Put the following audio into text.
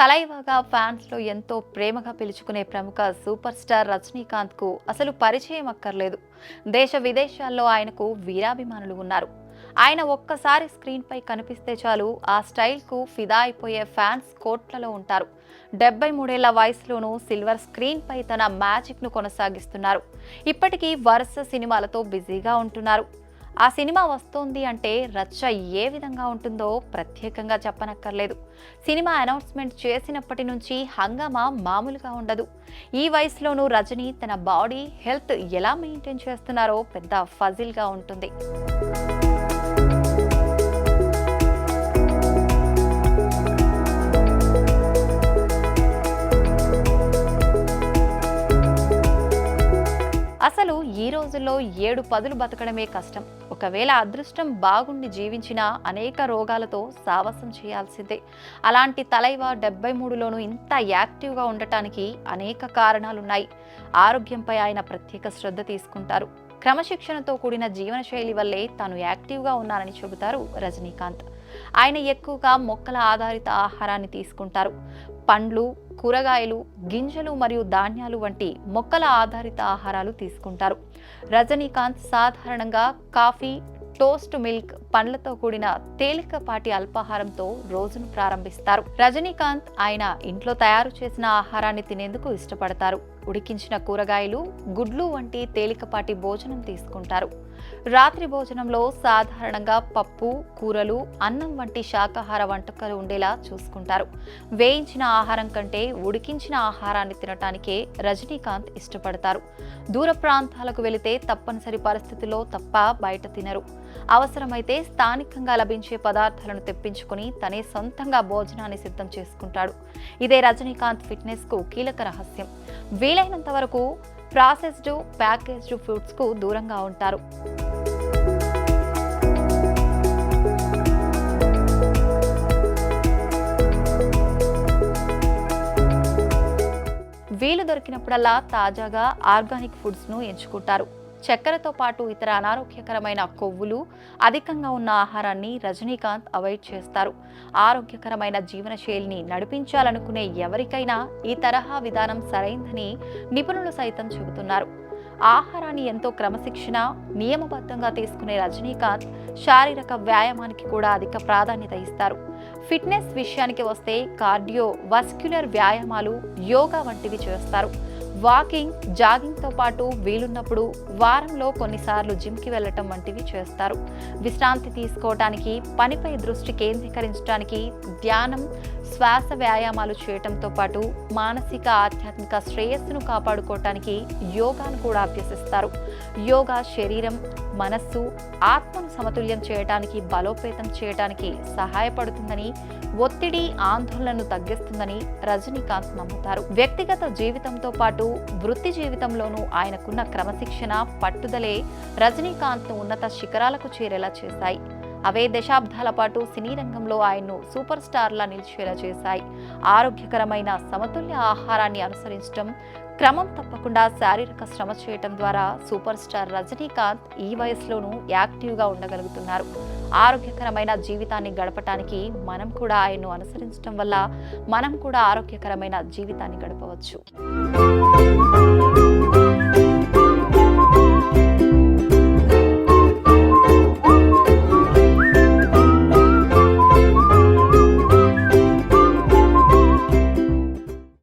కలైవాగా ఫ్యాన్స్లో ఎంతో ప్రేమగా పిలుచుకునే ప్రముఖ సూపర్ స్టార్ రజనీకాంత్కు అసలు పరిచయం అక్కర్లేదు. దేశ విదేశాల్లో ఆయనకు వీరాభిమానులు ఉన్నారు. ఆయన ఒక్కసారి స్క్రీన్పై కనిపిస్తే చాలు ఆ స్టైల్కు ఫిదా అయిపోయే ఫ్యాన్స్ కోట్లలో ఉంటారు. డెబ్బై మూడేళ్ళ వయసులోనూ సిల్వర్ స్క్రీన్పై తన మ్యాజిక్ను కొనసాగిస్తున్నారు. ఇప్పటికీ వరుస సినిమాలతో బిజీగా ఉంటున్నారు. ఆ సినిమా వస్తోంది అంటే రచ్చ ఏ విధంగా ఉంటుందో ప్రత్యేకంగా చెప్పనక్కర్లేదు. సినిమా అనౌన్స్మెంట్ చేసినప్పటి నుంచి హంగామా మామూలుగా ఉండదు. ఈ వయసులోనూ రజని తన బాడీ హెల్త్ ఎలా మెయింటైన్ చేస్తున్నారో పెద్ద ఫజిల్గా ఉంటుంది. రోజుల్లో ఏడు పదులు బతకడమే కష్టం. ఒకవేళ అదృష్టం బాగుండి జీవించినా అనేక రోగాలతో సావసం చేయాల్సిందే. అలాంటి తలైవ డెబ్బై మూడులోనూ ఇంత యాక్టివ్గా ఉండటానికి అనేక కారణాలున్నాయి. ఆరోగ్యంపై ఆయన ప్రత్యేక శ్రద్ధ తీసుకుంటారు. క్రమశిక్షణతో కూడిన జీవనశైలి వల్లే తాను యాక్టివ్గా ఉన్నానని చెబుతారు రజనీకాంత్. ఆయన ఎక్కువగా మొక్కల ఆధారిత ఆహారాన్ని తీసుకుంటారు. పండ్లు కూరగాయలు గింజలు మరియు ధాన్యాలు వంటి మొక్కల ఆధారిత ఆహారాలు తీసుకుంటారు. రజనీకాంత్ సాధారణంగా కాఫీ టోస్ట్ మిల్క్ పండ్లతో కూడిన తేలికపాటి అల్పాహారంతో రోజును ప్రారంభిస్తారు. రజనీకాంత్ ఆయన ఇంట్లో తయారు చేసిన ఆహారాన్ని తినేందుకు ఇష్టపడతారు. ఉడికించిన కూరగాయలు గుడ్లు వంటి తేలికపాటి భోజనం తీసుకుంటారు. రాత్రి భోజనంలో సాధారణంగా పప్పు కూరలు అన్నం వంటి శాకాహార వంటకాలు ఉండేలా చూసుకుంటారు. వేయించిన ఆహారం కంటే ఉడికించిన ఆహారాన్ని తినటానికే రజనీకాంత్ ఇష్టపడతారు. దూర ప్రాంతాలకు వెళితే తప్పనిసరి పరిస్థితుల్లో తప్ప బయట తినరు. అవసరమైతే స్థానికంగా లభించే పదార్థాలను తెప్పించుకుని తనే సొంతంగా భోజనాన్ని సిద్ధం చేసుకుంటాడు. ఇదే రజనీకాంత్ ఫిట్నెస్కు కీలక రహస్యం. వీలైనంత వరకు ప్రాసెస్డ్ ప్యాకేజ్డ్ ఫుడ్స్కు దూరంగా ఉంటారు. వీలు దొరికినప్పుడల్లా తాజాగా ఆర్గానిక్ ఫుడ్స్ను ఎంచుకుంటారు. చక్కెరతో పాటు ఇతర అనారోగ్యకరమైన కొవ్వులు అధికంగా ఉన్న ఆహారాన్ని రజనీకాంత్ అవాయిడ్ చేస్తారు. ఆరోగ్యకరమైన జీవనశైలిని నడిపించాలనుకునే ఎవరికైనా ఈ తరహా విధానం సరైందని నిపుణులు సైతం చెబుతున్నారు. ఆహారాన్ని ఎంతో క్రమశిక్షణ నియమబద్ధంగా తీసుకునే రజనీకాంత్ శారీరక వ్యాయామానికి కూడా అధిక ప్రాధాన్యత ఇస్తారు. ఫిట్నెస్ విషయానికి వస్తే కార్డియో వస్క్యులర్ వ్యాయామాలు యోగా వంటివి చేస్తారు. వాకింగ్ జాగింగ్తో పాటు వీలున్నప్పుడు వారంలో కొన్నిసార్లు జిమ్కి వెళ్ళటం వంటివి చేస్తారు. విశ్రాంతి తీసుకోవటానికి పనిపై దృష్టి కేంద్రీకరించడానికి ధ్యానం శ్వాస వ్యాయామాలు చేయటంతో పాటు మానసిక ఆధ్యాత్మిక శ్రేయస్సును కాపాడుకోవటానికి యోగాను కూడా అభ్యసిస్తారు. యోగా శరీరం మనస్సు ఆత్మను సమతుల్యం చేయటానికి బలోపేతం చేయటానికి సహాయపడుతుందని ఒత్తిడి ఆందోళనను తగ్గిస్తుందని రజనీకాంత్ నమ్ముతారు. వ్యక్తిగత జీవితంతో పాటు వృత్తి జీవితంలోనూ ఆయనకున్న క్రమశిక్షణ పట్టుదలే రజనీకాంత్ను ఉన్నత శిఖరాలకు చేరేలా చేశాయి. అవే దశాబ్దాల పాటు సినీ రంగంలో ఆయన్ను సూపర్ స్టార్లా నిలిచేలా చేశాయి. ఆరోగ్యకరమైన సమతుల్య ఆహారాన్ని అనుసరించడం క్రమం తప్పకుండా శారీరక శ్రమ చేయటం ద్వారా సూపర్ స్టార్ రజనీకాంత్ ఈ వయసులోనూ యాక్టివ్గా ఉండగలుగుతున్నారు. ఆరోగ్యకరమైన జీవితాన్ని గడపటానికి మనం కూడా ఆయన్ను అనుసరించడం వల్ల మనం కూడా ఆరోగ్యకరమైన జీవితాన్ని గడపవచ్చు. Música